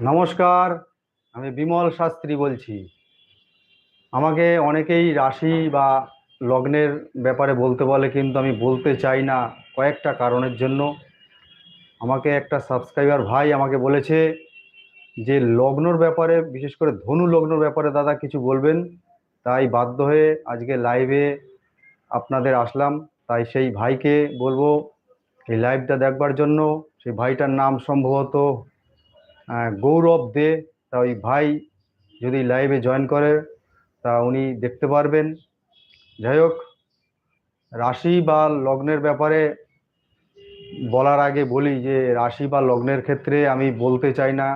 নমস্কার, আমি বিমল শাস্ত্রী বলছি। আমাকে অনেকেই রাশি বা লগ্নের ব্যাপারে বলতে বলে, কিন্তু আমি বলতে চাই না কয়েকটা কারণের জন্য। আমাকে একটা সাবস্ক্রাইবার ভাই আমাকে বলেছে যে, লগ্নর ব্যাপারে, বিশেষ করে ধনু লগ্নর ব্যাপারে দাদা কিছু বলবেন। তাই বাধ্য হয়ে আজকে লাইভে আপনাদের আসলাম। তাই সেই ভাইকে বলব, এই লাইভটা দেখবার জন্য। সেই ভাইটার নাম সম্ভবত গৌরব দে, তা ওই ভাই যদি লাইভে জয়েন করে, তা উনি দেখতে পারবেন। যাই হোক, রাশি বা লগ্নের ব্যাপারে বলার আগে বলি যে, রাশি বা লগ্নের ক্ষেত্রে আমি বলতে চাই না,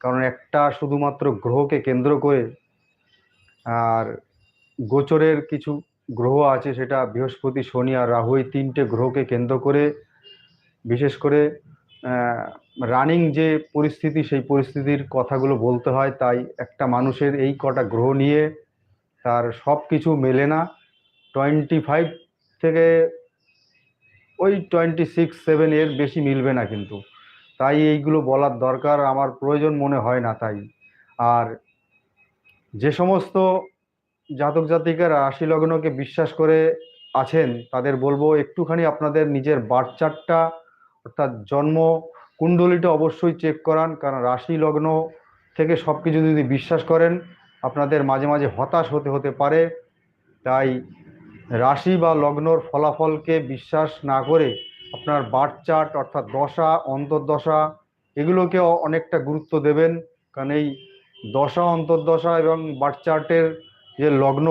কারণ একটা শুধুমাত্র গ্রহকে কেন্দ্র করে আর গোচরের কিছু গ্রহ আছে, সেটা বৃহস্পতি, শনি আর রাহু, এই তিনটে গ্রহকে কেন্দ্র করে, বিশেষ করে রানিং যে পরিস্থিতি, সেই পরিস্থিতির কথাগুলো বলতে হয়, তাই একটা মানুষের এই কটা গ্রহ নিয়ে তার সব কিছু মেলে না। টোয়েন্টি ফাইভ থেকে ওই টোয়েন্টি সিক্স সেভেন এর বেশি মিলবে না কিন্তু। তাই এইগুলো বলার দরকার আমার প্রয়োজন মনে হয় না তাই। আর যে সমস্ত জাতক জাতিকারা রাশি লগ্নকে বিশ্বাস করে আছেন, তাদের বলব একটুখানি আপনাদের নিজের বার্থ অর্থাৎ জন্ম কুণ্ডলিটা অবশ্যই চেক করান, কারণ রাশি লগ্ন থেকে সব কিছু যদি বিশ্বাস করেন, আপনাদের মাঝে মাঝে হতাশ হতে হতে পারে। তাই রাশি বা লগ্নর ফলাফলকে বিশ্বাস না করে আপনার বার্থ চার্ট অর্থাৎ দশা, অন্তর্দশা এগুলোকে অনেকটা গুরুত্ব দেবেন। কারণ এই দশা, অন্তর্দশা এবং বার্থ চার্টের যে লগ্ন,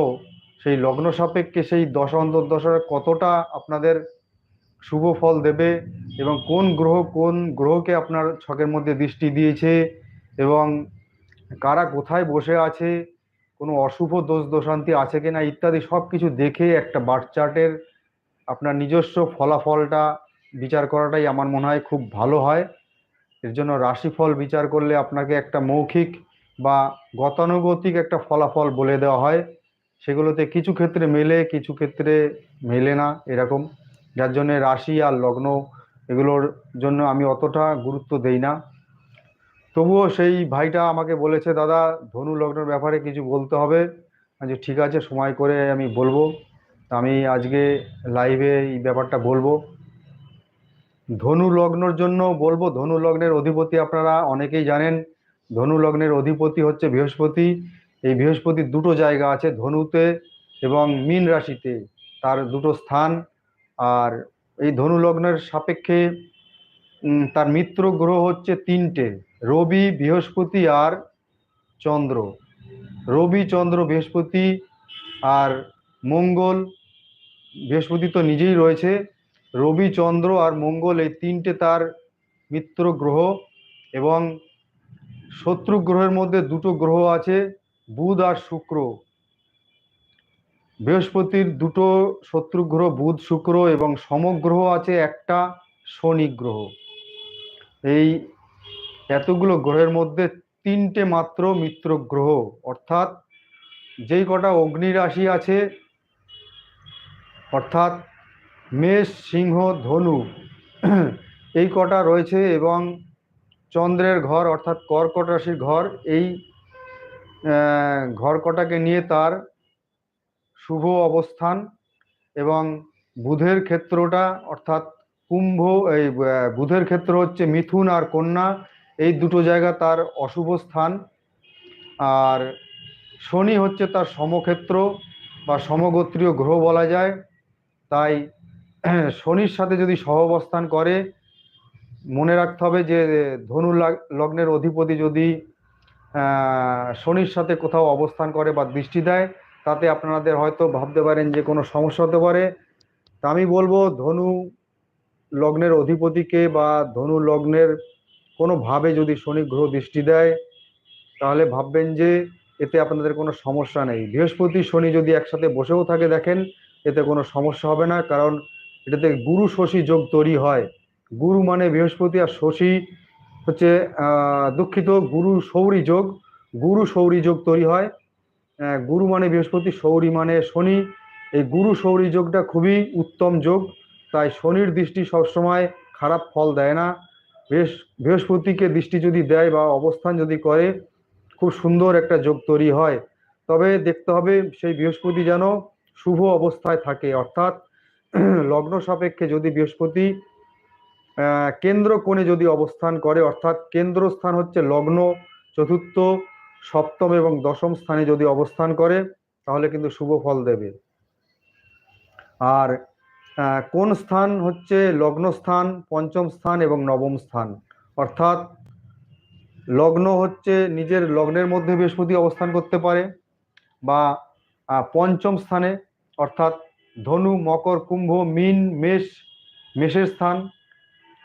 সেই লগ্ন সাপেক্ষে সেই দশা, অন্তর্দশার কতটা আপনাদের শুভ ফল দেবে এবং কোন গ্রহ, কোন গ্রহকে আপনার ছকের মধ্যে দৃষ্টি দিয়েছে এবং কারা কোথায় বসে আছে, কোনো অশুভ দোষ দোষান্তি আছে কিনা ইত্যাদি সব কিছু দেখে একটা বার্থ চার্টের আপনার নিজস্ব ফলাফলটা বিচার করাটাই আমার মনে হয় খুব ভালো হয়। এর জন্য রাশিফল বিচার করলে আপনাকে একটা মৌখিক বা গতানুগতিক একটা ফলাফল বলে দেওয়া হয়। সেগুলোতে কিছু ক্ষেত্রে মেলে, কিছু ক্ষেত্রে মেলে না, এরকম। যার জন্য রাশি আর লগ্ন এগুলোর জন্য আমি অতটা গুরুত্ব দেই না। তবুও সেই ভাইটা আমাকে বলেছে, দাদা, ধনু লগ্নের ব্যাপারে কিছু বলতে হবে। যে ঠিক আছে, সময় করে আমি বলব। আমি আজকে লাইভে এই ব্যাপারটা বলব। ধনু লগ্নর জন্য বলব, ধনু লগ্নের অধিপতি আপনারা অনেকেই জানেন, ধনু লগ্নের অধিপতি হচ্ছে বৃহস্পতি। এই বৃহস্পতির দুটো জায়গা আছে, ধনুতে এবং মীন রাশিতে। তার দুটো স্থান। আর এই ধনু লগ্নের সাপেক্ষে তার মিত্র গ্রহ হচ্ছে তিনটে, রবি, বৃহস্পতি আর চন্দ্র। রবি, চন্দ্র, বৃহস্পতি আর মঙ্গল, বৃহস্পতি তো নিজেই রয়েছে। রবি, চন্দ্র আর মঙ্গল এই তিনটে তার মিত্র গ্রহ এবং শত্রু গ্রহের মধ্যে দুটো গ্রহ আছে, বুধ আর শুক্র। বৃহস্পতির দুটো শত্রু গ্রহ বুধ, শুক্র এবং সমগ্রহ আছে একটা শনি গ্রহ। এই এতগুলো গ্রহের মধ্যে তিনটে মাত্র মিত্র গ্রহ, অর্থাৎ যেই কটা অগ্নি রাশি আছে, অর্থাৎ মেষ, সিংহ, ধনু, এই কটা রয়েছে এবং চন্দ্রের ঘর, অর্থাৎ কর্কট রাশির ঘর, এই ঘর কটাকে নিয়ে তার শুভ অবস্থান এবং বুধের ক্ষেত্রটা অর্থাৎ কুম্ভ, এই বুধের ক্ষেত্র হচ্ছে মিথুন আর কন্যা। এই দুটো জায়গা তার অশুভ স্থান। আর শনি হচ্ছে তার সমক্ষেত্র বা সমগোত্রীয় গ্রহ বলা যায়। তাই শনির সাথে যদি সহাবস্থান করে, মনে রাখতে হবে যে ধনু লগ্নের অধিপতি যদি শনির সাথে কোথাও অবস্থান করে বা দৃষ্টি দেয় তাতে আপনাদের হয়তো ভাবতে পারেন যে কোনো সমস্যা হতে পারে। তা আমি বলব, ধনু লগ্নের অধিপতিকে বা ধনু লগ্নের কোনোভাবে যদি শনি গ্রহ দৃষ্টি দেয়, তাহলে ভাববেন যে এতে আপনাদের কোনো সমস্যা নেই। বৃহস্পতি, শনি যদি একসাথে বসেও থাকে দেখেন, এতে কোনো সমস্যা হবে না, কারণ এটাতে গুরু শশী যোগ তৈরি হয়। গুরু মানে বৃহস্পতি আর শশী হচ্ছে দুঃখিত, গুরু সৌরী যোগ। গুরু সৌরী যোগ তৈরি হয়। গুরু মানে বৃহস্পতি, সৌরী মানে শনি। এই গুরু সৌরী যোগটা খুবই উত্তম যোগ। তাই শনির দৃষ্টি সবসময় খারাপ ফল দেয় না। বৃহস- বৃহস্পতিকে দৃষ্টি যদি দেয় বা অবস্থান যদি করে, খুব সুন্দর একটা যোগ তৈরি হয়। তবে দেখতে হবে সেই বৃহস্পতি যেন শুভ অবস্থায় থাকে। অর্থাৎ লগ্ন সাপেক্ষে যদি বৃহস্পতি কেন্দ্র কোণে যদি অবস্থান করে, অর্থাৎ কেন্দ্রস্থান হচ্ছে লগ্ন, চতুর্থ সপ্তম এবং দশম স্থানে যদি অবস্থান করে, তাহলে কিন্তু শুভ ফল দেবে। আর কোন স্থান হচ্ছে লগ্ন স্থান, পঞ্চম স্থান এবং নবম স্থান? অর্থাৎ, লগ্ন হচ্ছে নিজের লগ্নের মধ্যে বৃহস্পতি অবস্থান করতে পারে বা পঞ্চম স্থানে, অর্থাৎ ধনু, মকর, কুম্ভ, মিন, মেষ, মেষের স্থান।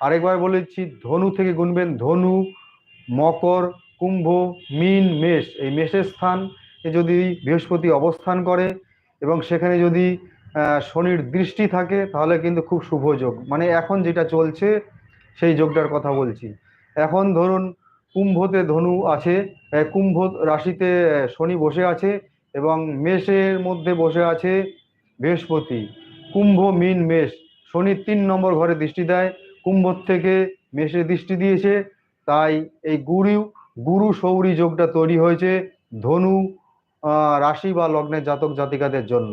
আরেকবার বলেছি ধনু থেকে গুনবেন, ধনু, মকর কুম্ভ, মিন, মেষ। এই মেষের স্থান যদি বৃহস্পতি অবস্থান করে এবং সেখানে যদি শনির দৃষ্টি থাকে, তাহলে কিন্তু খুব শুভ যোগ। মানে এখন যেটা চলছে, সেই যোগটার কথা বলছি। এখন ধরুন, কুম্ভতে ধনু আছে কুম্ভ রাশিতে শনি বসে আছে এবং মেষের মধ্যে বসে আছে বৃহস্পতি। কুম্ভ, মিন, মেষ। শনি তিন নম্বর ঘরে দৃষ্টি দেয়। কুম্ভ থেকে মেষে দৃষ্টি দিয়েছে, তাই এই গুরু গুরু সৌরী যোগটা তৈরি হয়েছে ধনু রাশি বা লগ্নের জাতক জাতিকাদের জন্য।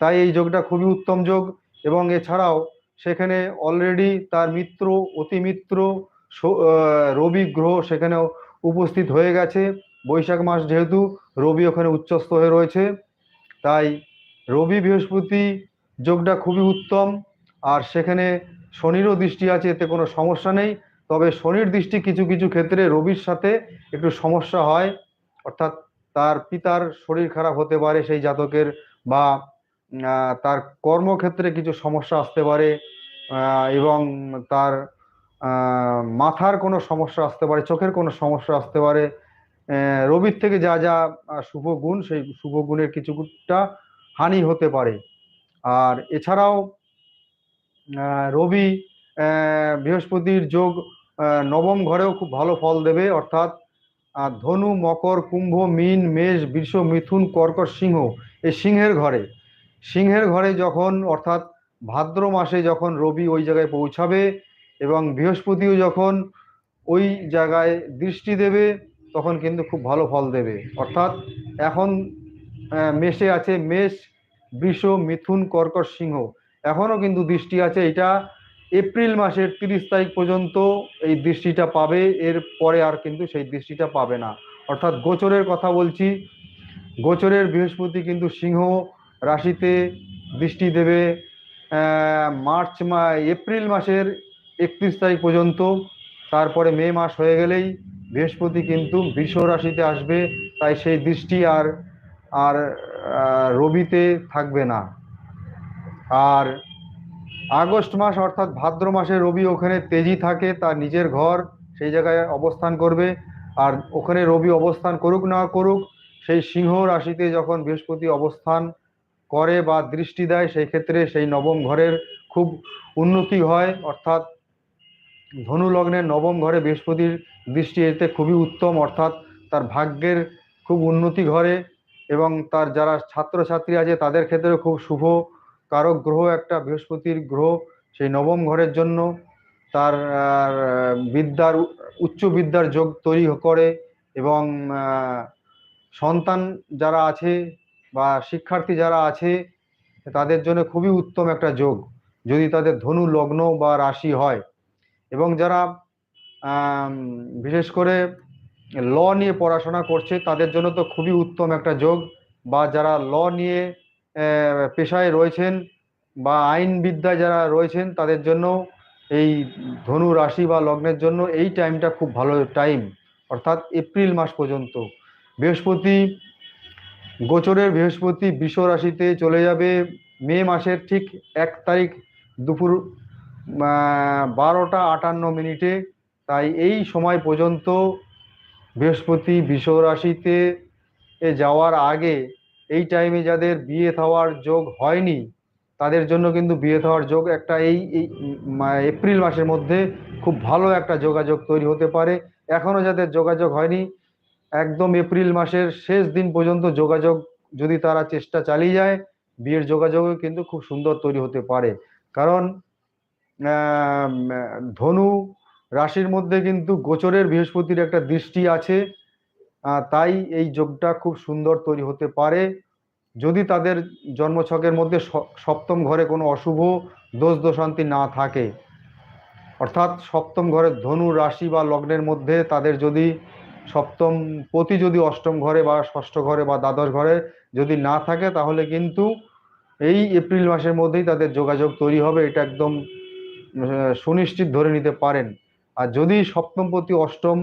তাই এই যোগটা খুবই উত্তম যোগ এবং এছাড়াও সেখানে অলরেডি তার মিত্র, অতি মিত্র রবি গ্রহ সেখানেও উপস্থিত হয়ে গেছে। বৈশাখ মাস যেহেতু রবি ওখানে উচ্চস্থ হয়ে রয়েছে। তাই রবি বৃহস্পতি যোগটা খুবই উত্তম। আর সেখানে শনিরও দৃষ্টি আছে, এতে কোনো সমস্যা নেই। তবে শনির দৃষ্টি কিছু কিছু ক্ষেত্রে রবির সাথে একটু সমস্যা হয়। অর্থাৎ তার পিতার শরীর খারাপ হতে পারে সেই জাতকের বা তার কর্মক্ষেত্রে কিছু সমস্যা আসতে পারে এবং তার মাথার কোনো সমস্যা আসতে পারে, চোখের কোনো সমস্যা আসতে পারে। রবির থেকে যা যা শুভ গুণ, সেই শুভ গুণের কিছুটা হানি হতে পারে। আর এছাড়াও রবি বৃহস্পতির যোগ নবম ঘরেও খুব ভালো ফল দেবে, অর্থাৎ ধনু, মকর, কুম্ভ, মিন, মেষ, বৃষ, মিথুন কর্কট সিংহ, এই সিংহের ঘরে। সিংহের ঘরে যখন, অর্থাৎ ভাদ্র মাসে যখন রবি ওই জায়গায় পৌঁছাবে এবং বৃহস্পতিও যখন ওই জায়গায় দৃষ্টি দেবে, তখন কিন্তু খুব ভালো ফল দেবে। অর্থাৎ এখন মেষে আছে মেষ, বৃষ, মিথুন কর্কট সিংহ। এখনও কিন্তু দৃষ্টি আছে এটা এপ্রিল মাসের তিরিশ তারিখ পর্যন্ত এই দৃষ্টিটা পাবে, এর পরে আর কিন্তু সেই দৃষ্টিটা পাবে না। অর্থাৎ গোচরের কথা বলছি, গোচরের বৃহস্পতি কিন্তু সিংহ রাশিতে দৃষ্টি দেবে মার্চ মা, এপ্রিল মাসের একত্রিশ তারিখ পর্যন্ত। তারপরে মে মাস হয়ে গেলেই বৃহস্পতি কিন্তু বৃষ রাশিতে আসবে, তাই সেই দৃষ্টি আর আর রবিতে থাকবে না। আর আগস্ট মাস অর্থাৎ ভাদ্র মাসে রবি ওখানে তেজি থাকে, তার নিজের ঘর সেই জায়গায় অবস্থান করবে। আর ওখানে রবি অবস্থান করুক না করুক, সেই সিংহ রাশিতে যখন বৃহস্পতি অবস্থান করে বা দৃষ্টি দেয়, সেই ক্ষেত্রে সেই নবম ঘরের খুব উন্নতি হয়। অর্থাৎ ধনু লগ্নের নবম ঘরে বৃহস্পতির দৃষ্টি এতে খুবই উত্তম। অর্থাৎ তার ভাগ্যের খুব উন্নতি ঘরে এবং তার যারা ছাত্রছাত্রী আছে, তাদের ক্ষেত্রেও খুব শুভ কারক গ্রহ একটা বৃহস্পতির গ্রহ, সেই নবম ঘরের জন্য তার বিদ্যার উচ্চ বিদ্যার যোগ তৈরি করে এবং সন্তান যারা আছে বা শিক্ষার্থী যারা আছে, তাদের জন্য খুবই উত্তম একটা যোগ, যদি তাদের ধনু, লগ্ন বা রাশি হয়। এবং যারা বিশেষ করে ল নিয়ে পড়াশোনা করছে, তাদের জন্য তো খুবই উত্তম একটা যোগ, বা যারা ল নিয়ে পেশায় রয়েছেন বা আইন বিদ্যায় যারা রয়েছেন, তাদের জন্য এই ধনু রাশি বা লগ্নের জন্য এই টাইমটা খুব ভালো টাইম অর্থাৎ এপ্রিল মাস পর্যন্ত। বৃহস্পতি, গোচরের বৃহস্পতি বৃষ রাশিতে চলে যাবে। মে মাসের ঠিক এক তারিখ দুপুর বারোটা আটান্ন মিনিটে। তাই এই সময় পর্যন্ত বৃহস্পতি বৃষ রাশিতে যাওয়ার আগে এই টাইমে যাদের বিয়ে হওয়ার যোগ হয়নি, তাদের জন্য কিন্তু বিয়ে হওয়ার যোগ একটা এই এপ্রিল মাসের মধ্যে খুব ভালো একটা যোগাযোগ তৈরি হতে পারে। এখনও যাদের যোগাযোগ হয়নি, একদম এপ্রিল মাসের শেষ দিন পর্যন্ত যোগাযোগ যদি তারা চেষ্টা চালিয়ে যায়, বিয়ের যোগাযোগও কিন্তু খুব সুন্দর তৈরি হতে পারে। কারণ ধনু রাশির মধ্যে কিন্তু গোচরের বৃহস্পতির একটা দৃষ্টি আছে। তাই এই যোগটা খুব সুন্দর তৈরি হতে পারে। যদি তাদের জন্মছকের মধ্যে সপ্তম ঘরে কোনো অশুভ দোষ দোষান্তি না থাকে, অর্থাৎ সপ্তম ঘরে ধনু রাশি বা লগ্নের মধ্যে তাদের যদি সপ্তম পতি যদি অষ্টম ঘরে বা ষষ্ঠ ঘরে বা দ্বাদশ ঘরে যদি না থাকে, তাহলে কিন্তু এই এপ্রিল মাসের মধ্যেই তাদের যোগাযোগ তৈরি হবে, এটা একদম সুনিশ্চিত ধরে নিতে পারেন। আর যদি সপ্তম পতি অষ্টম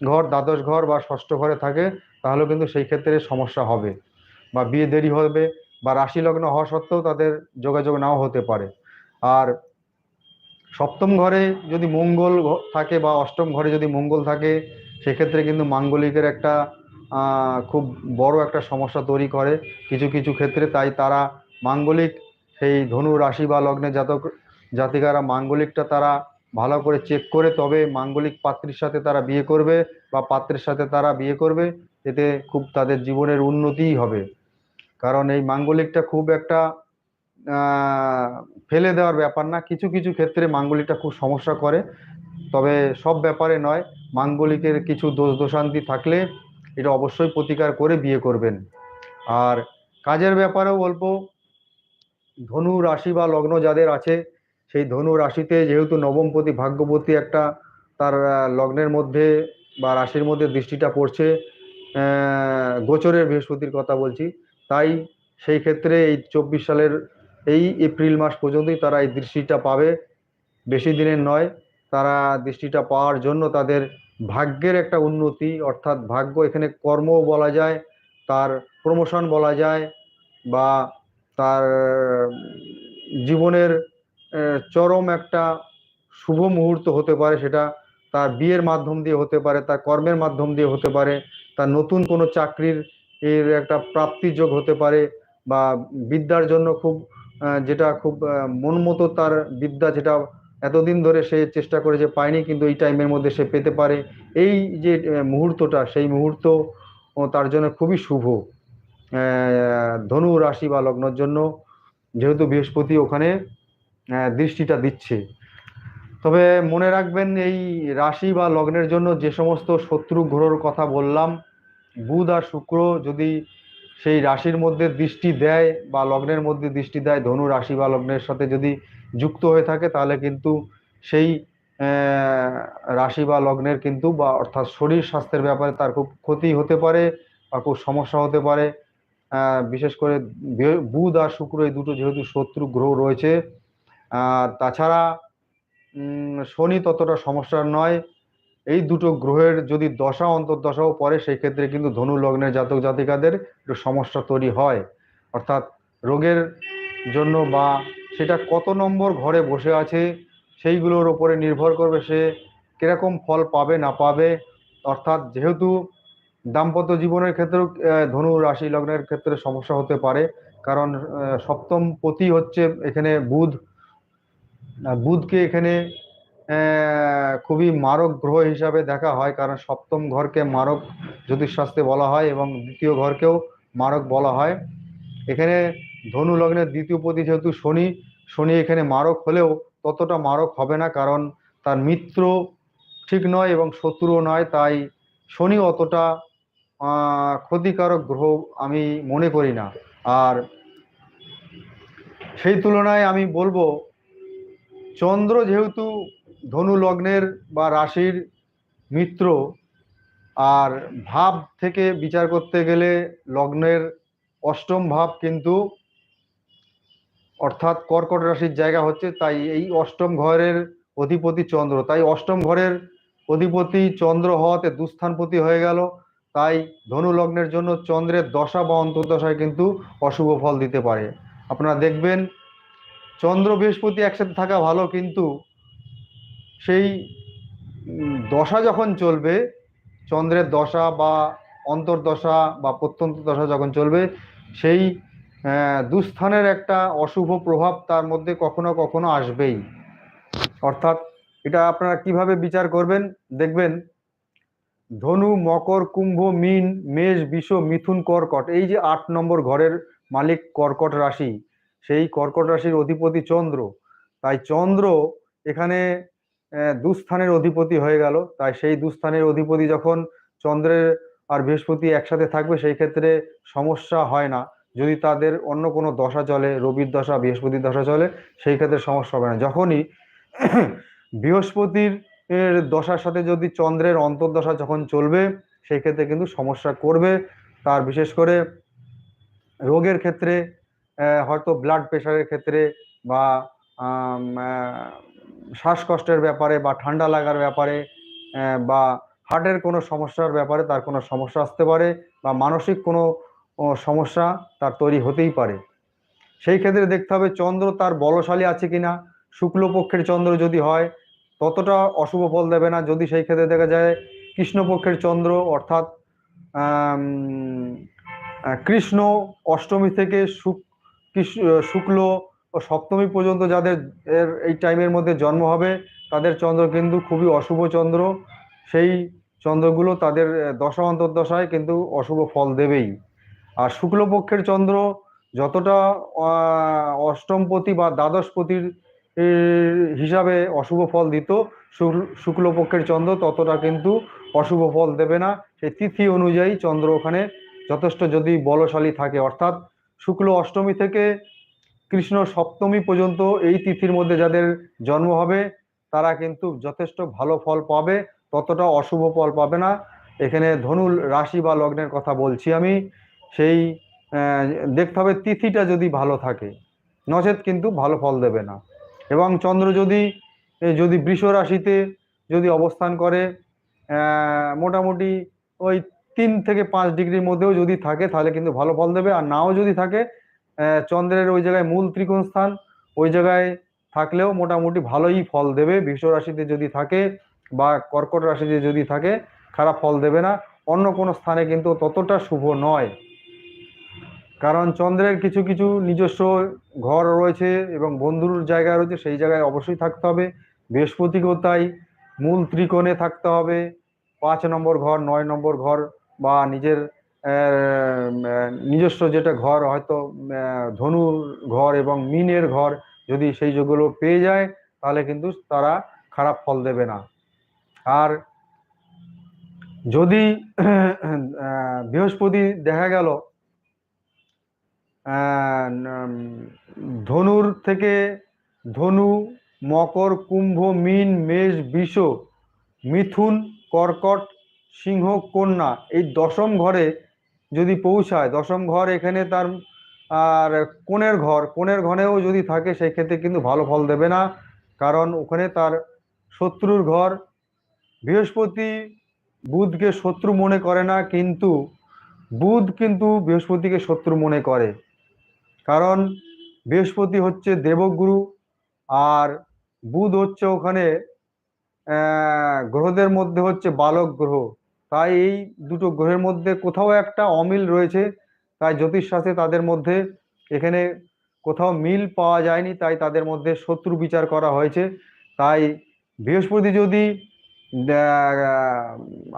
ঘর, দ্বাদশ ঘর বা ষষ্ঠ ঘরে থাকে তাহলে কিন্তু সেই ক্ষেত্রে সমস্যা হবে বা বিয়ে দেরি হবে বা রাশি লগ্ন হওয়া সত্ত্বেও তাদের যোগাযোগ নাও হতে পারে। আর সপ্তম ঘরে যদি মঙ্গল থাকে বা অষ্টম ঘরে যদি মঙ্গল থাকে, সেক্ষেত্রে কিন্তু মাঙ্গলিকের একটা খুব বড় একটা সমস্যা তৈরি করে। কিছু কিছু ক্ষেত্রে তাই তারা মাঙ্গলিক, সেই ধনু রাশি বা লগ্নে জাতক, জাতিকারা মাঙ্গলিকটা তারা ভালো করে চেক করে তবে মাঙ্গলিক পাত্রীর সাথে তারা বিয়ে করবে বা পাত্রের সাথে তারা বিয়ে করবে, এতে খুব তাদের জীবনের উন্নতিই হবে। কারণ এই মাঙ্গলিকটা খুব একটা ফেলে দেওয়ার ব্যাপার না, কিছু কিছু ক্ষেত্রে মাঙ্গলিকটা খুব সমস্যা করে। তবে সব ব্যাপারে নয়, মাঙ্গলিকের কিছু দোষ দোষান্তি থাকলে এটা অবশ্যই প্রতিকার করে বিয়ে করবেন। আর কাজের ব্যাপারেও বলব ধনু, রাশি বা লগ্ন যাদের আছে সেই ধনু রাশিতে যেহেতু নবমপতি ভাগ্যপতি একটা, তার লগ্নের মধ্যে বা রাশির মধ্যে দৃষ্টিটা পড়ছে গোচরের বৃহস্পতির কথা বলছি, তাই সেই ক্ষেত্রে এই চব্বিশ সালের এই এপ্রিল মাস পর্যন্তই তারা এই দৃষ্টিটা পাবে। বেশি দিনের নয়, তারা দৃষ্টিটা পাওয়ার জন্য তাদের ভাগ্যের একটা উন্নতি, অর্থাৎ ভাগ্য এখানে কর্ম বলা যায়, তার প্রমোশন বলা যায়, বা তার জীবনের চরম একটা শুভ মুহূর্ত হতে পারে সেটা তার বিয়ের মাধ্যম দিয়ে হতে পারে তার কর্মের মাধ্যম দিয়ে হতে পারে তার নতুন কোনো চাকরির এর একটা প্রাপ্তির যোগ হতে পারে বা বিদ্যার জন্য খুব যেটা খুব আহ, মন মতো তার বিদ্যা যেটা এতদিন ধরে সে চেষ্টা করে যে পায়নি কিন্তু এই টাইমের মধ্যে সে পেতে পারে। এই যে মুহূর্তটা সেই মুহূর্ত তার জন্য খুবই শুভ। ধনু রাশি বা লগ্নের জন্য যেহেতু বৃহস্পতি ওখানে দৃষ্টিটা দিচ্ছে। তবে মনে রাখবেন এই রাশি বা লগ্নের জন্য যে সমস্ত শত্রু গ্রহর কথা বললাম, বুধ আর শুক্র যদি সেই রাশির মধ্যে দৃষ্টি দেয় বা লগ্নের মধ্যে দৃষ্টি দেয়, ধনু রাশি বা লগ্নের সাথে যদি যুক্ত হয়ে থাকে, তাহলে কিন্তু সেই রাশি বা লগ্নের কিন্তু বা অর্থাৎ শরীর স্বাস্থ্যের ব্যাপারে তার খুব ক্ষতি হতে পারে বা খুব সমস্যা হতে পারে। বিশেষ করে বুধ আর শুক্র এই দুটো যেহেতু শত্রু গ্রহ রয়েছে আর তাছাড়া শনি ততটা সমস্যার নয়। এই দুটো গ্রহের যদি দশা, অন্তর্দশাও পড়ে সেই ক্ষেত্রে কিন্তু ধনু লগ্নের জাতক জাতিকাদের একটু সমস্যা তৈরি হয়। অর্থাৎ রোগের জন্য বা সেটা কত নম্বর ঘরে বসে আছে, সেইগুলোর ওপরে নির্ভর করবে সে কীরকম ফল পাবে, না পাবে। অর্থাৎ যেহেতু দাম্পত্য জীবনের ক্ষেত্রেও ধনু রাশি লগ্নের ক্ষেত্রে সমস্যা হতে পারে। কারণ সপ্তম পতি হচ্ছে এখানে বুধ। বুধকে এখানে খুবই মারক গ্রহ হিসাবে দেখা হয়, কারণ সপ্তম ঘরকে মারক জ্যোতিষশাস্ত্রে বলা হয় এবং দ্বিতীয় ঘরকেও মারক বলা হয়। এখানে ধনু লগ্নের দ্বিতীয় পতি যেহেতু শনি শনি এখানে মারক হলেও ততটা মারক হবে না, কারণ তার মিত্র ঠিক নয় এবং শত্রুও নয়, তাই শনি অতটা ক্ষতিকারক গ্রহ আমি মনে করি না। আর সেই তুলনায় আমি বলব চন্দ্র যেহেতু ধনু লগ্নের বা রাশির মিত্র, আর ভাব থেকে বিচার করতে গেলে লগ্নের অষ্টম ভাব কিন্তু অর্থাৎ কর্কট রাশির জায়গা হচ্ছে, তাই এই অষ্টম ঘরের অধিপতি চন্দ্র। তাই অষ্টম ঘরের অধিপতি চন্দ্র হওয়াতে দুস্থানপতি হয়ে গেল। তাই ধনু লগ্নের জন্য চন্দ্রের দশা বা অন্তর্দশায় কিন্তু অশুভ ফল দিতে পারে। আপনারা দেখবেন চন্দ্র বৃহস্পতি একসাথে থাকা ভালো, কিন্তু সেই দশা যখন চলবে, চন্দ্রের দশা বা অন্তর্দশা বা প্রত্যন্ত দশা যখন চলবে, সেই দুস্থানের একটা অশুভ প্রভাব তার মধ্যে কখনো কখনো আসবেই। অর্থাৎ এটা আপনারা কীভাবে বিচার করবেন? দেখবেন, ধনু, মকর, কুম্ভ, মিন, মেষ, বিষ, মিথুন, কর্কট, এই যে আট নম্বর ঘরের মালিক কর্কট রাশি সেই কর্কট রাশির অধিপতি চন্দ্র। তাই চন্দ্র এখানে দুস্থানের অধিপতি হয়ে গেল। তাই সেই দুস্থানের অধিপতি যখন চন্দ্রের আর বৃহস্পতি একসাথে থাকবে, সেই ক্ষেত্রে সমস্যা হয় না। যদি তাদের অন্য কোনো দশা চলে, রবির দশা, বৃহস্পতির দশা চলে, সেই ক্ষেত্রে সমস্যা হবে না। যখনই বৃহস্পতির দশার সাথে যদি চন্দ্রের অন্তর্দশা যখন চলবে, সেই ক্ষেত্রে কিন্তু সমস্যা করবে। তার বিশেষ করে রোগের ক্ষেত্রে হয়তো ব্লাড প্রেশারের ক্ষেত্রে বা শ্বাসকষ্টের ব্যাপারে বা ঠান্ডা লাগার ব্যাপারে বা হার্টের কোনো সমস্যার ব্যাপারে তার কোনো সমস্যা আসতে পারে বা মানসিক কোনো সমস্যা তার তৈরি হতেই পারে। সেই ক্ষেত্রে দেখতে হবে চন্দ্র তার বলশালী আছে কিনা, শুক্লপক্ষের চন্দ্র যদি হয়, ততটা অশুভ ফল দেবে না। যদি সেই ক্ষেত্রে দেখা যায় কৃষ্ণপক্ষের চন্দ্র, অর্থাৎ কৃষ্ণ অষ্টমী থেকে শুক শুক্ল ও সপ্তমী পর্যন্ত যাদের এর, এই টাইমের মধ্যে জন্ম হবে, তাদের চন্দ্র কিন্তু খুবই অশুভ চন্দ্র। সেই চন্দ্রগুলো তাদের দশা অন্তর্দশায় কিন্তু অশুভ ফল দেবেই। আর শুক্লপক্ষের চন্দ্র যতটা অষ্টমপতি বা দ্বাদশপতির হিসাবে অশুভ ফল দিত, শুক্ল- শুক্লপক্ষের চন্দ্র ততটা কিন্তু অশুভ ফল দেবে না। সেই তিথি অনুযায়ী চন্দ্র ওখানে যথেষ্ট যদি বলশালী থাকে, অর্থাৎ শুক্ল অষ্টমী থেকে কৃষ্ণ সপ্তমী পর্যন্ত এই তিথির মধ্যে যাদের জন্ম হবে, তারা কিন্তু যথেষ্ট ভালো ফল পাবে, ততটা অশুভ ফল পাবে না। এখানে ধনু রাশি বা লগ্নের কথা বলছি আমি। সেই দেখতে হবে তিথিটা যদি ভালো থাকে। নচেত কিন্তু ভালো ফল দেবে না। এবং চন্দ্র যদি যদি বৃষ রাশিতে যদি অবস্থান করে মোটামুটি ওই তিন থেকে পাঁচ ডিগ্রির মধ্যেও যদি থাকে, তাহলে কিন্তু ভালো ফল দেবে। আর নাও যদি থাকে চন্দ্রের ওই জায়গায় মূল ত্রিকোণ স্থান, ওই জায়গায় থাকলেও মোটামুটি ভালোই ফল দেবে। বৃষ রাশিতে যদি থাকে বা কর্কট রাশিতে যদি থাকে, খারাপ ফল দেবে না। অন্য কোনো স্থানে কিন্তু ততটা শুভ নয়। কারণ চন্দ্রের কিছু কিছু নিজস্ব ঘর রয়েছে এবং বন্ধুর জায়গা রয়েছে, সেই জায়গায় অবশ্যই থাকতে হবে। বৃহস্পতিকেও তাই মূল ত্রিকোণে থাকতে হবে। পাঁচ নম্বর ঘর, নয় নম্বর ঘর বা নিজের নিজস্ব যেটা ঘর, হয়তো ধনুর ঘর এবং মিনের ঘর যদি সেই যেগুলো পেয়ে যায়, তাহলে কিন্তু তারা খারাপ ফল দেবে না। আর যদি বৃহস্পতি দেখা গেল ধনুর থেকে ধনু, মকর, কুম্ভ, মিন, মেষ, বিষ, মিথুন, কর্কট সিংহ কন্যা, এই দশম ঘরে যদি পৌঁছায়, দশম ঘর এখানে তার, আর কোণের ঘর কোণের ঘরেও যদি থাকে, সেই ক্ষেত্রে কিন্তু ভালো ফল দেবে না। কারণ ওখানে তার শত্রুর ঘর, বৃহস্পতি বুধকে শত্রু মনে করে না, কিন্তু বুধ কিন্তু বৃহস্পতিকে শত্রু মনে করে। কারণ বৃহস্পতি হচ্ছে দেবগুরু, আর বুধ হচ্ছে ওখানে গ্রহদের মধ্যে হচ্ছে বালক গ্রহ। তাই এই দুটো গ্রহের মধ্যে কোথাও একটা অমিল রয়েছে। তাই জ্যোতিষশাস্ত্রে তাদের মধ্যে এখানে কোথাও মিল পাওয়া যায়নি, তাই তাদের মধ্যে শত্রু বিচার করা হয়েছে। তাই বৃহস্পতি যদি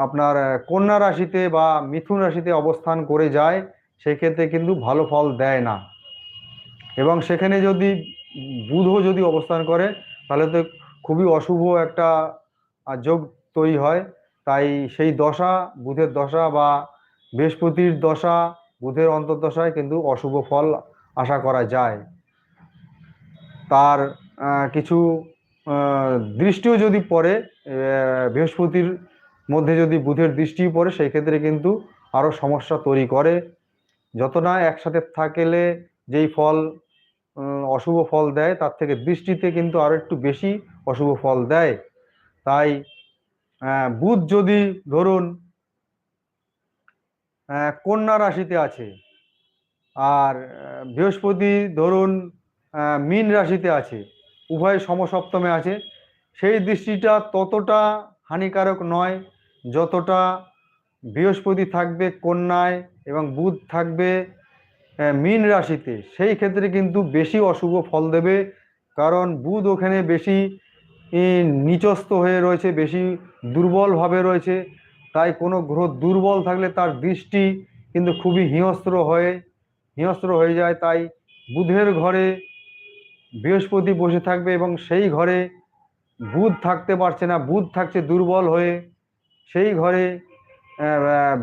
আপনার কন্যা রাশিতে বা মিথুন রাশিতে অবস্থান করে যায়, সেক্ষেত্রে কিন্তু ভালো ফল দেয় না। এবং সেখানে যদি বুধও যদি অবস্থান করে, তাহলে তো খুবই অশুভ একটা যোগ তৈরি হয়। তাই সেই দশা, বুধের দশা বা বৃহস্পতির দশা, বুধের অন্তর্দশায় কিন্তু অশুভ ফল আশা করা যায়। তার কিছু দৃষ্টিও যদি পড়ে বৃহস্পতির মধ্যে যদি বুধের দৃষ্টিও পড়ে, সেই ক্ষেত্রে কিন্তু আরও সমস্যা তৈরি করে। যত না একসাথে থাকলে যেই ফল অশুভ ফল দেয়, তার থেকে দৃষ্টিতে কিন্তু আরও একটু বেশি অশুভ ফল দেয়। তাই বুধ যদি ধরুন কন্যা রাশিতে আছে আর বৃহস্পতি ধরুন মীন রাশিতে আছে উভয় সমসপ্তমে আছে সেই দৃষ্টিটা ততটা হানিকারক নয় যতটা বৃহস্পতি থাকবে কন্যায় এবং বুধ থাকবে আহ, মীন রাশিতে। সেই ক্ষেত্রে কিন্তু বেশি অশুভ ফল দেবে কারণ বুধ ওখানে বেশি নিচস্থ হয়ে রয়েছে, বেশি দুর্বলভাবে রয়েছে। তাই কোনো গ্রহ দুর্বল থাকলে তার দৃষ্টি কিন্তু খুবই হিংস্র হয়ে হিংস্র হয়ে যায়। তাই বুধের ঘরে বৃহস্পতি বসে থাকবে এবং সেই ঘরে বুধ থাকতে পারছে না। বুধ থাকছে দুর্বল হয়ে, সেই ঘরে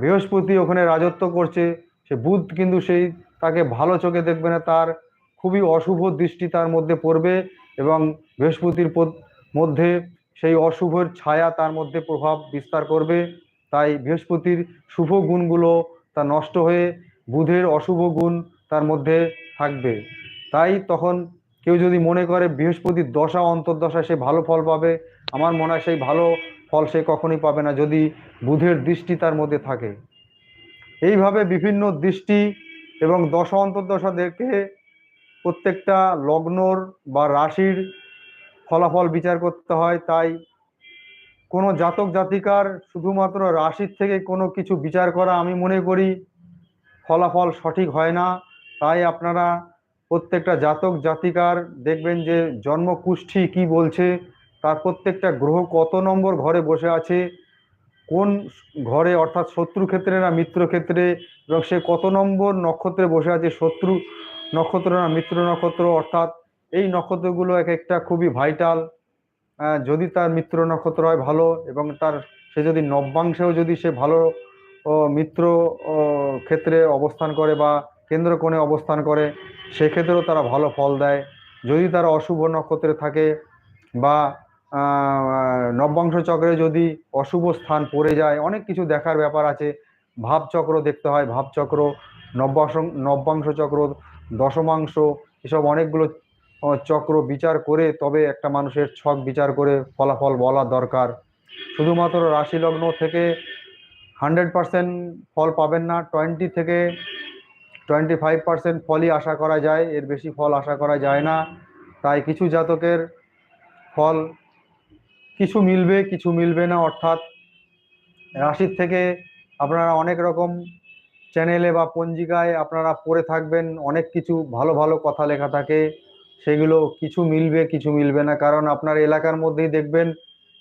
বৃহস্পতি ওখানে রাজত্ব করছে। সে বুধ কিন্তু সেই তাকে ভালো চোখে দেখবে না। তার খুবই অশুভ দৃষ্টি তার মধ্যে পড়বে এবং বৃহস্পতির মধ্যে সেই অশুভের ছায়া তার মধ্যে প্রভাব বিস্তার করবে। তাই বৃহস্পতির শুভ গুণগুলো তা নষ্ট হয়ে বুধের অশুভ গুণ তার মধ্যে থাকবে। তাই তখন কেউ যদি মনে করে বৃহস্পতির দশা অন্তর্দশা সে ভালো ফল পাবে, আমার মনে হয় সেই ভালো ফল সে কখনোই পাবে না যদি বুধের দৃষ্টি তার মধ্যে থাকে। এইভাবে বিভিন্ন দৃষ্টি এবং দশা, অন্তর্দশা দেখে প্রত্যেকটা লগ্নর বা রাশির ফলাফল বিচার করতে হয়, তাই কোনো জাতক জাতিকার শুধুমাত্র রাশির থেকে কোনো কিছু বিচার করা আমি মনে করি ফলাফল সঠিক হয় না। তাই আপনারা প্রত্যেকটা জাতক জাতিকার দেখবেন যে জন্মকুষ্ঠি কি বলছে, তার প্রত্যেকটা গ্রহ কত নম্বর ঘরে বসে আছে, কোন ঘরে অর্থাৎ শত্রু ক্ষেত্রে না মিত্র ক্ষেত্রে, এবং সে কত নম্বর নক্ষত্রে বসে আছে, শত্রু নক্ষত্র না মিত্র নক্ষত্র অর্থাৎ এই নক্ষত্রগুলো এক একটা খুবই ভাইটাল যদি তার মিত্র নক্ষত্র হয় ভালো এবং তার সে যদি নব্যাংশেও যদি সে ভালো মিত্র ক্ষেত্রে অবস্থান করে বা কেন্দ্র কোণে অবস্থান করে, সেক্ষেত্রেও তারা ভালো ফল দেয়। যদি তারা অশুভ নক্ষত্রে থাকে বা নব্যাংশ চক্রে যদি অশুভ স্থান পড়ে যায়, অনেক কিছু দেখার ব্যাপার আছে। ভাবচক্র দেখতে হয় ভাবচক্র নব্যাংশ নব্যাংশ চক্র, দশমাংশ, এসব অনেকগুলো চক্র বিচার করে তবে একটা মানুষের ছক বিচার করে ফলাফল বলা দরকার। শুধুমাত্র রাশি লগ্ন থেকে হান্ড্রেড পার্সেন্ট ফল পাবেন না, টোয়েন্টি থেকে টোয়েন্টি ফাইভ পার্সেন্ট ফলই আশা করা যায়, এর বেশি ফল আশা করা যায় না। তাই কিছু জাতকের ফল কিছু মিলবে কিছু মিলবে না, অর্থাৎ রাশির থেকে আপনারা অনেক রকম চ্যানেলে বা পঞ্জিকায় আপনারা পড়ে থাকবেন, অনেক কিছু ভালো ভালো কথা লেখা থাকে। সেগুলো কিছু মিলবে কিছু মিলবে না। কারণ আপনার এলাকার মধ্যেই দেখবেন,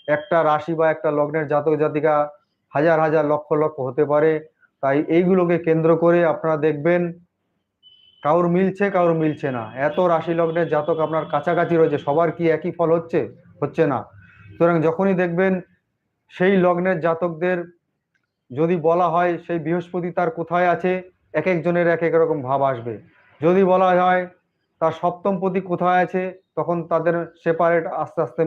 একটা রাশি বা একটা লগ্নের জাতক জাতিকা হাজার হাজার লক্ষ লক্ষ হতে পারে। তাই এইগুলোকে কেন্দ্র করে আপনারা দেখবেন কারোর মিলছে কারোর মিলছে না। এত রাশি লগ্নের জাতক আপনার কাছাকাছি রয়েছে, সবার কি একই ফল হচ্ছে? হচ্ছে না। সুতরাং যখনই দেখবেন, সেই লগ্নের জাতকদের যদি বলা হয়, সেই বৃহস্পতি তার কোথায় আছে, এক একজনের এক এক রকম ভাব আসবে। যদি বলা হয় তার সপ্তম পতি কোথায় আছে? তখন তাদের সেপারেট আস্তে আস্তে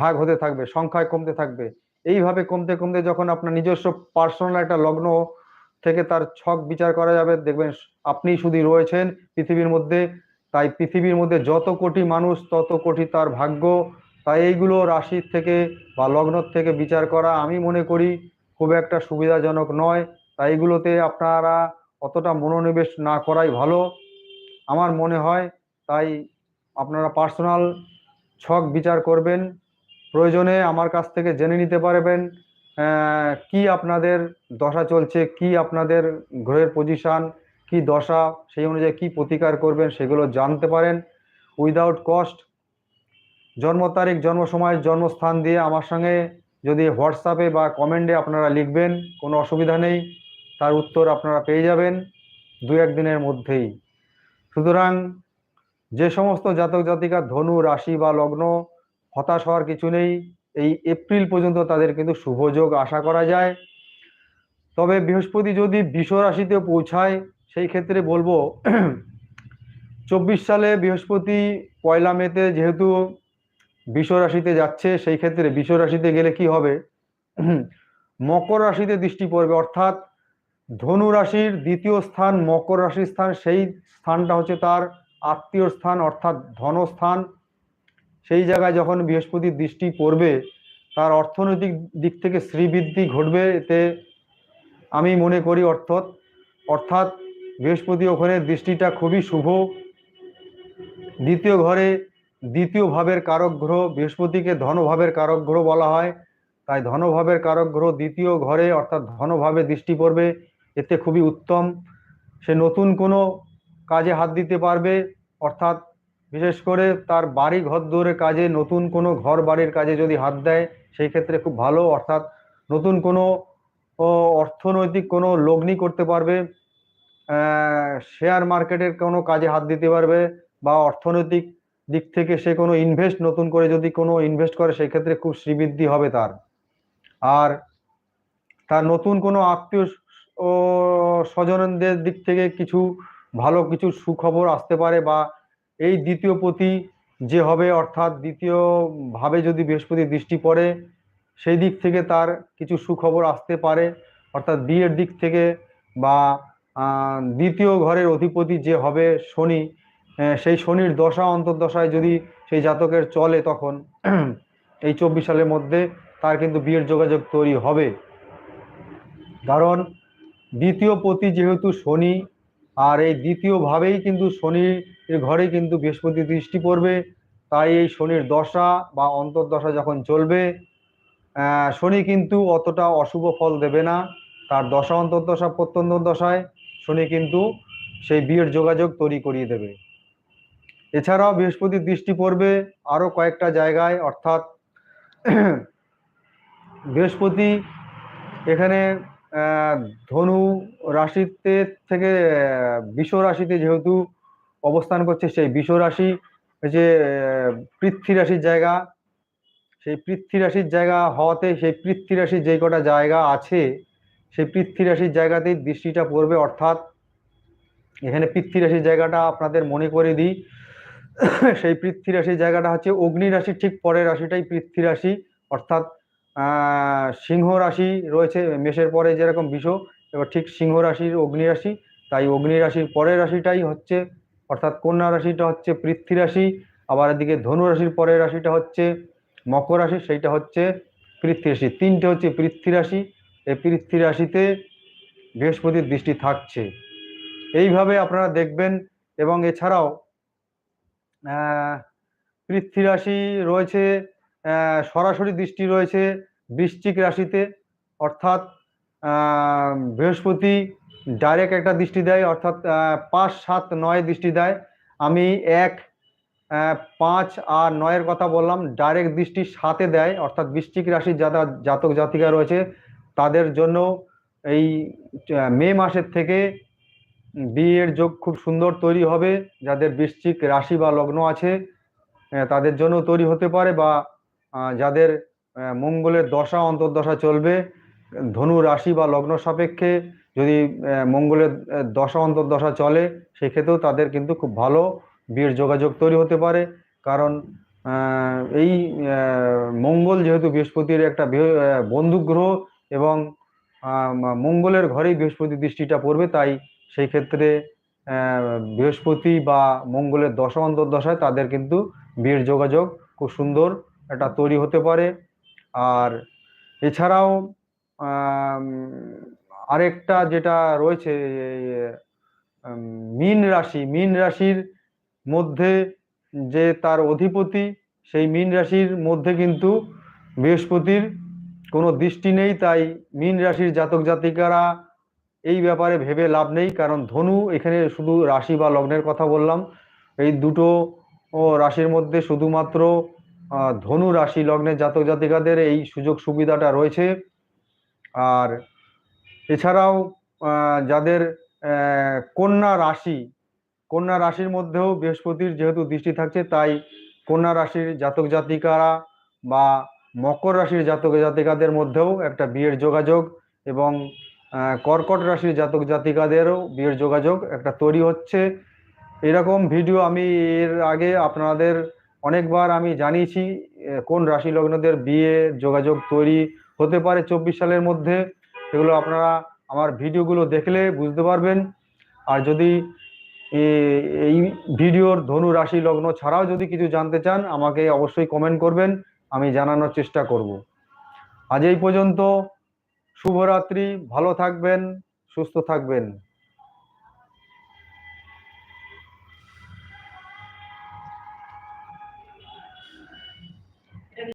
ভাগ হতে থাকবে, সংখ্যায় কমতে থাকবে। এইভাবে কমতে কমতে যখন আপনার নিজস্ব পার্সোনাল একটা লগ্ন থেকে তার ছক বিচার করা যাবে, দেখবেন আপনি শুধু রয়েছেন পৃথিবীর মধ্যে। তাই পৃথিবীর মধ্যে যত কোটি মানুষ, তত কোটি তার ভাগ্য। তাই এইগুলো রাশির থেকে বা লগ্নর থেকে বিচার করা আমি মনে করি খুব একটা সুবিধাজনক নয়। তাই এগুলোতে আপনারা অতটা মনোনিবেশ না করাই ভালো। আমার মনে হয় তাই আপনারা পার্সোনাল ছক বিচার করবেন। প্রয়োজনে আমার কাছ থেকে জেনে নিতে পারবেন কি আপনাদের দশা চলছে, কি আপনাদের গ্রহের পজিশান কি দশা, সেই অনুযায়ী কি প্রতিকার করবেন সেগুলো জানতে পারেন। উইদাউট কস্ট জন্ম তারিখ, জন্ম সময়, জন্মস্থান দিয়ে আমার সঙ্গে যদি হোয়াটসঅ্যাপে বা কমেন্টে আপনারা লিখবেন, কোনো অসুবিধা নেই, তার উত্তর আপনারা পেয়ে যাবেন। দু একদিনের মধ্যেই। সুতরাং যে সমস্ত জাতক জাতিকা ধনু, রাশি বা লগ্ন হতাশ হওয়ার কিছু নেই, এই এপ্রিল পর্যন্ত তাদের কিন্তু শুভযোগ আশা করা যায়। তবে বৃহস্পতি যদি বিষ রাশিতে পৌঁছায়, সেই ক্ষেত্রে বলব, চব্বিশ সালে বৃহস্পতি পয়লা মেতে যেহেতু বিষ রাশিতে যাচ্ছে, সেই ক্ষেত্রে বিষ রাশিতে গেলে কি হবে? মকর রাশিতে দৃষ্টি পড়বে, অর্থাৎ ধনু রাশির দ্বিতীয় স্থান, মকর রাশির স্থান, সেই স্থানটা হচ্ছে তার আত্মীয় স্থান, অর্থাৎ ধনস্থান সেই জায়গায় যখন বৃহস্পতির দৃষ্টি পড়বে, তার অর্থনৈতিক দিক থেকে শ্রীবৃদ্ধি ঘটবে এতে আমি মনে করি অর্থাৎ অর্থাৎ বৃহস্পতি ওখানে দৃষ্টিটা খুবই শুভ। দ্বিতীয় ঘরে দ্বিতীয় ভাবের কারক গ্রহ, বৃহস্পতিকে ধনভাবের কারক গ্রহ বলা হয়। তাই ধনভাবের কারক গ্রহ দ্বিতীয় ঘরে, অর্থাৎ ধনভাবে দৃষ্টি পড়বে। এতে খুবই উত্তম। সে নতুন কোনো কাজে হাত দিতে পারবে, অর্থাৎ বিশেষ করে তার বাড়ি ঘর দৌড়ের কাজে নতুন কোনো ঘর বাড়ির কাজে যদি হাত দেয়, সেই ক্ষেত্রে খুব ভালো, অর্থাৎ নতুন কোনো অর্থনৈতিক কোনো লগ্নি করতে পারবে শেয়ার মার্কেটের কোনো কাজে হাত দিতে পারবে, বা অর্থনৈতিক দিক থেকে সে কোনো ইনভেস্ট নতুন করে যদি কোনো ইনভেস্ট করে, সেই ক্ষেত্রে খুব শ্রীবৃদ্ধি হবে তার। আর তার নতুন কোনো আত্মীয় ও স্বজনদের দিক থেকে কিছু ভালো কিছু সুখবর আসতে পারে বা এই দ্বিতীয় পতি যে হবে, অর্থাৎ দ্বিতীয় ভাবে যদি বৃহস্পতি দৃষ্টি পড়ে, সেই দিক থেকে তার কিছু সুখবর আসতে পারে। অর্থাৎ বিয়ের দিক থেকে বা দ্বিতীয় ঘরের অধিপতি যে হবে শনি সেই শনির দশা, অন্তর্দশায় যদি সেই জাতকের চলে তখন এই চব্বিশ সালের মধ্যে তার কিন্তু বিয়ের যোগাযোগ তৈরি হবে। কারণ দ্বিতীয় পতি যেহেতু শনি, আর এই দ্বিতীয় ভাবেই কিন্তু শনির ঘরে কিন্তু বৃহস্পতি দৃষ্টি পড়বে, তাই এই শনির দশা বা অন্তর্দশা যখন চলবে শনি কিন্তু অতটা অশুভ ফল দেবে না। তার দশা অন্তর্দশা প্রত্যন্ত দশায় শনি কিন্তু সেই বিয়ের যোগাযোগ তৈরি করিয়ে দেবে। এছাড়াও বৃহস্পতির দৃষ্টি পড়বে আরও কয়েকটা জায়গায়, অর্থাৎ বৃহস্পতি এখানে ধনু রাশিতে থেকে বিষ রাশিতে যেহেতু অবস্থান করছে, সেই বিষ রাশি যে পৃথ্বী রাশির জায়গা, সেই পৃথ্বী রাশির জায়গা হওয়াতে সেই পৃথ্বী রাশির যে কটা জায়গা আছে, সেই পৃথ্বী রাশির জায়গাতেই দৃষ্টিটা পড়বে। অর্থাৎ এখানে পৃথ্বী রাশির জায়গাটা আপনাদের মনে করে দিই। সেই পৃথ্বী রাশির জায়গাটা হচ্ছে অগ্নি রাশির, ঠিক পরের রাশিটাই পৃথ্বী রাশি। অর্থাৎ সিংহ রাশি রয়েছে, মেষের পরে যেরকম বিষ, এবার ঠিক সিংহ রাশির অগ্নি রাশি, তাই অগ্নি রাশির পরের রাশিটাই হচ্ছে, অর্থাৎ কন্যা রাশিটা হচ্ছে পৃথ্বী রাশি, আবার এদিকে ধনু রাশির পরের রাশিটা হচ্ছে মকর রাশি, সেইটা হচ্ছে পৃথ্বী রাশি, তিনটে হচ্ছে পৃথ্বী রাশি, এই পৃথ্বী রাশিতে বৃহস্পতির দৃষ্টি থাকছে। এইভাবে আপনারা দেখবেন, এবং এছাড়াও পৃথ্বী রাশি রয়েছে সরাসরি দৃষ্টি রয়েছে বৃশ্চিক রাশিতে। অর্থাৎ বৃহস্পতি ডাইরেক্ট একটা দৃষ্টি দেয়, অর্থাৎ পাঁচ, সাত, নয় দৃষ্টি দেয়। আমি এক পাঁচ আর নয়ের কথা বললাম ডাইরেক্ট দৃষ্টি সাথে দেয়, অর্থাৎ বৃশ্চিক রাশির যারা জাতক জাতিকা রয়েছে, তাদের জন্য এই মে মাসের থেকে বিয়ের যোগ খুব সুন্দর তৈরি হবে। যাদের বৃশ্চিক রাশি বা লগ্ন আছে তাদের জন্য তৈরি হতে পারে বা যাদের মঙ্গলের দশা, অন্তর্দশা চলবে, ধনু রাশি বা লগ্ন সাপেক্ষে যদি মঙ্গলের দশা, অন্তর্দশা চলে, সেক্ষেত্রেও তাদের কিন্তু খুব ভালো বিয়ের যোগাযোগ তৈরি হতে পারে। কারণ এই মঙ্গল যেহেতু বৃহস্পতির একটা বন্ধু গ্রহ এবং মঙ্গলের ঘরেই বৃহস্পতি দৃষ্টিটা পড়বে, তাই সেই ক্ষেত্রে বৃহস্পতি বা মঙ্গলের দশা, অন্তর্দশায় তাদের কিন্তু বিয়ের যোগাযোগ খুব সুন্দর একটা তৈরি হতে পারে। আর এছাড়াও আরেকটা যেটা রয়েছে মীন রাশি। মীন রাশির মধ্যে যে তার অধিপতি, সেই মীন রাশির মধ্যে কিন্তু বৃহস্পতির কোনো দৃষ্টি নেই। তাই মীন রাশির জাতক জাতিকারা এই ব্যাপারে ভেবে লাভ নেই। কারণ ধনু এখানে শুধু রাশি বা লগ্নের কথা বললাম। এই দুটো রাশির মধ্যে শুধুমাত্র ধনু রাশি লগ্নের জাতক জাতিকাদের এই সুযোগ সুবিধাটা রয়েছে। আর এছাড়াও যাদের কন্যা রাশি, কন্যা রাশির মধ্যেও বৃহস্পতির যেহেতু দৃষ্টি থাকছে, তাই কন্যা রাশির জাতক জাতিকারা বা মকর রাশির জাতক জাতিকাদের মধ্যেও একটা বিয়ের যোগাযোগ এবং কর্কট রাশির জাতক জাতিকাদেরও বিয়ের যোগাযোগ একটা তৈরি হচ্ছে। এরকম ভিডিও আমি এর আগে আপনাদের অনেকবার আমি জানিয়েছি কোন রাশি লগ্নদের বিয়ে, যোগাযোগ তৈরি হতে পারে চব্বিশ সালের মধ্যে এগুলো আপনারা আমার ভিডিওগুলো দেখলে বুঝতে পারবেন। আর যদি এই ভিডিওর ধনু রাশি লগ্ন ছাড়াও যদি কিছু জানতে চান, আমাকে অবশ্যই কমেন্ট করবেন, আমি জানানোর চেষ্টা করব। আজ এই পর্যন্ত, শুভরাত্রি, ভালো থাকবেন, সুস্থ থাকবেন।